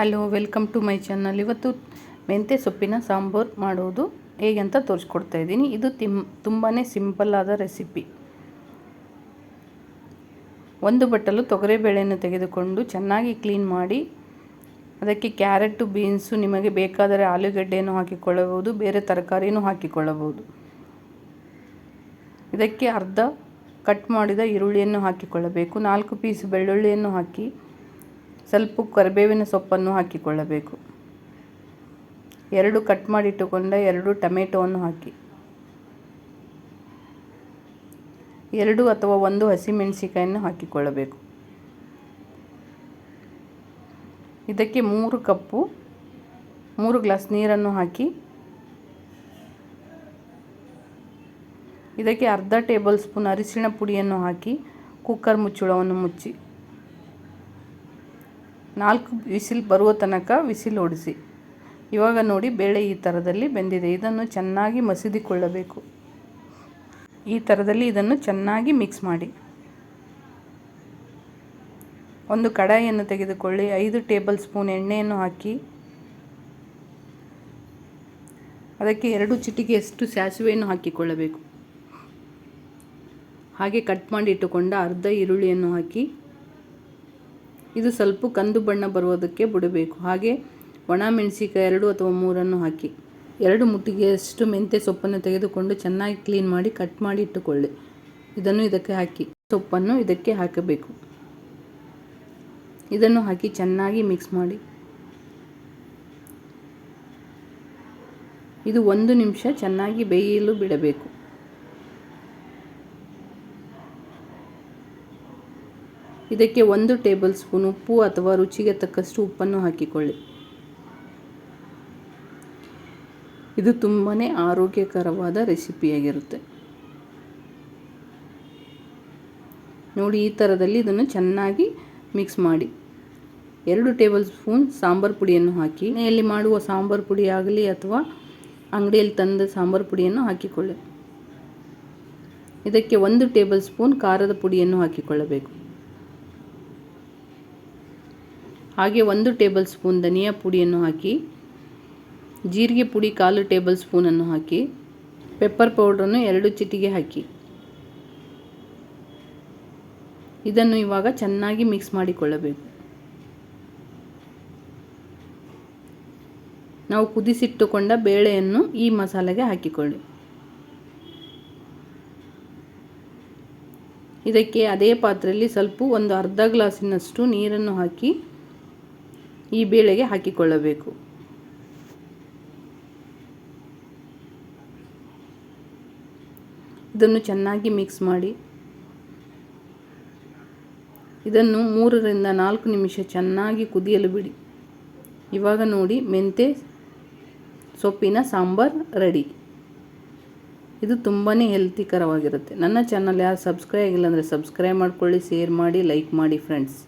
Hello, welcome to my channel. ಇವತ್ತು ಮೆಂತ್ಯ ಸೊಪ್ಪಿನ ಸಾಂಬಾರು ಮಾಡೋದು ಹೇಗೆ ಅಂತ ತೋರಿಸ್ಕೊಡ್ತಾ ಇದ್ದೀನಿ. ಇದು ತಿಮ್ ತುಂಬಾ ಸಿಂಪಲ್ ಆದ ರೆಸಿಪಿ. ಒಂದು ಬಟ್ಟಲು ತೊಗರಿಬೇಳೆಯನ್ನು ತೆಗೆದುಕೊಂಡು ಚೆನ್ನಾಗಿ ಕ್ಲೀನ್ ಮಾಡಿ, ಅದಕ್ಕೆ ಕ್ಯಾರೆಟು, ಬೀನ್ಸು, ನಿಮಗೆ ಬೇಕಾದರೆ ಆಲೂಗಡ್ಡೆಯನ್ನು ಹಾಕಿಕೊಳ್ಳಬಹುದು, ಬೇರೆ ತರಕಾರಿನೂ ಹಾಕಿಕೊಳ್ಳಬಹುದು. ಇದಕ್ಕೆ ಅರ್ಧ ಕಟ್ ಮಾಡಿದ ಈರುಳ್ಳಿಯನ್ನು ಹಾಕಿಕೊಳ್ಳಬೇಕು. ನಾಲ್ಕು ಪೀಸ್ ಬೆಳ್ಳುಳ್ಳಿಯನ್ನು ಹಾಕಿ ಸ್ವಲ್ಪ ಕರಿಬೇವಿನ ಸೊಪ್ಪನ್ನು ಹಾಕಿಕೊಳ್ಳಬೇಕು. ಎರಡು ಕಟ್ ಮಾಡಿಟ್ಟುಕೊಂಡ ಎರಡು ಟೊಮೆಟೊವನ್ನು ಹಾಕಿ. ಎರಡು ಅಥವಾ ಒಂದು ಹಸಿಮೆಣಸಿಕಾಯನ್ನು ಹಾಕಿಕೊಳ್ಳಬೇಕು. ಇದಕ್ಕೆ ಮೂರು ಕಪ್ಪು, ಮೂರು ಗ್ಲಾಸ್ ನೀರನ್ನು ಹಾಕಿ. ಇದಕ್ಕೆ ಅರ್ಧ ಟೇಬಲ್ ಸ್ಪೂನ್ ಅರಿಶಿಣ ಪುಡಿಯನ್ನು ಹಾಕಿ. ಕುಕ್ಕರ್ ಮುಚ್ಚಳವನ್ನು ಮುಚ್ಚಿ. ನಾಲ್ಕು ವಿಸಿಲ್ ಬರುವ ತನಕ ವಿಸಿಲ್ ಓಡಿಸಿ. ಇವಾಗ ನೋಡಿ ಬೇಳೆ ಈ ಥರದಲ್ಲಿ ಬೆಂದಿದೆ. ಇದನ್ನು ಚೆನ್ನಾಗಿ ಮಸಿದಿಕೊಳ್ಳಬೇಕು. ಈ ಥರದಲ್ಲಿ ಇದನ್ನು ಚೆನ್ನಾಗಿ ಮಿಕ್ಸ್ ಮಾಡಿ. ಒಂದು ಕಡಾಯಿಯನ್ನು ತೆಗೆದುಕೊಳ್ಳಿ. ಐದು ಟೇಬಲ್ ಸ್ಪೂನ್ ಎಣ್ಣೆಯನ್ನು ಹಾಕಿ. ಅದಕ್ಕೆ ಎರಡು ಚಿಟಿಕೆಯಷ್ಟು ಸಾಸಿವೆಯನ್ನು ಹಾಕಿಕೊಳ್ಳಬೇಕು. ಹಾಗೆ ಕಟ್ ಮಾಡಿ ಇಟ್ಟುಕೊಂಡ ಅರ್ಧ ಈರುಳ್ಳಿಯನ್ನು ಹಾಕಿ. ಇದು ಸ್ವಲ್ಪ ಕಂದು ಬಣ್ಣ ಬರುವುದಕ್ಕೆ ಬಿಡಬೇಕು. ಹಾಗೆ ಒಣ ಮೆಣಸಿಕಾಯಿ ಎರಡು ಅಥವಾ ಮೂರನ್ನು ಹಾಕಿ. ಎರಡು ಮುಟ್ಟಿಗೆಯಷ್ಟು ಮೆಂತ್ಯ ಸೊಪ್ಪನ್ನು ತೆಗೆದುಕೊಂಡು ಚೆನ್ನಾಗಿ ಕ್ಲೀನ್ ಮಾಡಿ ಕಟ್ ಮಾಡಿ ಇಟ್ಟುಕೊಳ್ಳಿ. ಇದನ್ನು ಇದಕ್ಕೆ ಹಾಕಿ. ಸೊಪ್ಪನ್ನು ಇದಕ್ಕೆ ಹಾಕಬೇಕು. ಇದನ್ನು ಹಾಕಿ ಚೆನ್ನಾಗಿ ಮಿಕ್ಸ್ ಮಾಡಿ. ಇದು ಒಂದು ನಿಮಿಷ ಚೆನ್ನಾಗಿ ಬೇಯಲು ಬಿಡಬೇಕು. ಇದಕ್ಕೆ ಒಂದು ಟೇಬಲ್ ಸ್ಪೂನ್ ಉಪ್ಪು ಅಥವಾ ರುಚಿಗೆ ತಕ್ಕಷ್ಟು ಉಪ್ಪನ್ನು ಹಾಕಿಕೊಳ್ಳಿ. ಇದು ತುಂಬಾ ಆರೋಗ್ಯಕರವಾದ ರೆಸಿಪಿಯಾಗಿರುತ್ತೆ. ನೋಡಿ, ಈ ಥರದಲ್ಲಿ ಇದನ್ನು ಚೆನ್ನಾಗಿ ಮಿಕ್ಸ್ ಮಾಡಿ. ಎರಡು ಟೇಬಲ್ ಸ್ಪೂನ್ ಸಾಂಬಾರು ಪುಡಿಯನ್ನು ಹಾಕಿ, ಮನೆಯಲ್ಲಿ ಮಾಡುವ ಸಾಂಬಾರು ಪುಡಿ ಆಗಲಿ ಅಥವಾ ಅಂಗಡಿಯಲ್ಲಿ ತಂದ ಸಾಂಬಾರು ಪುಡಿಯನ್ನು ಹಾಕಿಕೊಳ್ಳಿ. ಇದಕ್ಕೆ ಒಂದು ಟೇಬಲ್ ಸ್ಪೂನ್ ಖಾರದ ಪುಡಿಯನ್ನು ಹಾಕಿಕೊಳ್ಳಬೇಕು. ಹಾಗೆ ಒಂದು ಟೇಬಲ್ ಸ್ಪೂನ್ ಧನಿಯಾ ಪುಡಿಯನ್ನು ಹಾಕಿ, ಜೀರಿಗೆ ಪುಡಿ ಕಾಲು ಟೇಬಲ್ ಸ್ಪೂನನ್ನು ಹಾಕಿ, ಪೆಪ್ಪರ್ ಪೌಡ್ರನ್ನು ಎರಡು ಚಿಟಿಗೆ ಹಾಕಿ. ಇದನ್ನು ಇವಾಗ ಚೆನ್ನಾಗಿ ಮಿಕ್ಸ್ ಮಾಡಿಕೊಳ್ಳಬೇಕು. ನಾವು ಕುದಿಸಿಟ್ಟುಕೊಂಡ ಬೇಳೆಯನ್ನು ಈ ಮಸಾಲೆಗೆ ಹಾಕಿಕೊಳ್ಳಿ. ಇದಕ್ಕೆ ಅದೇ ಪಾತ್ರೆಯಲ್ಲಿ ಸ್ವಲ್ಪ ಒಂದು ಅರ್ಧ ಗ್ಲಾಸಿನಷ್ಟು ನೀರನ್ನು ಹಾಕಿ ಈ ಬೇಳೆಗೆ ಹಾಕಿಕೊಳ್ಳಬೇಕು. ಇದನ್ನು ಚೆನ್ನಾಗಿ ಮಿಕ್ಸ್ ಮಾಡಿ. ಇದನ್ನು ಮೂರರಿಂದ ನಾಲ್ಕು ನಿಮಿಷ ಚೆನ್ನಾಗಿ ಕುದಿಯಲು ಬಿಡಿ. ಇವಾಗ ನೋಡಿ ಮೆಂತೆ ಸೊಪ್ಪಿನ ಸಾಂಬಾರ್ ರೆಡಿ. ಇದು ತುಂಬಾ ಹೆಲ್ತಿಕರವಾಗಿರುತ್ತೆ. ನನ್ನ ಚಾನಲ್ ಯಾರು ಸಬ್ಸ್ಕ್ರೈಬ್ ಆಗಿಲ್ಲ ಅಂದರೆ ಸಬ್ಸ್ಕ್ರೈಬ್ ಮಾಡ್ಕೊಳ್ಳಿ ಶೇರ್ ಮಾಡಿ ಲೈಕ್ ಮಾಡಿ ಫ್ರೆಂಡ್ಸ್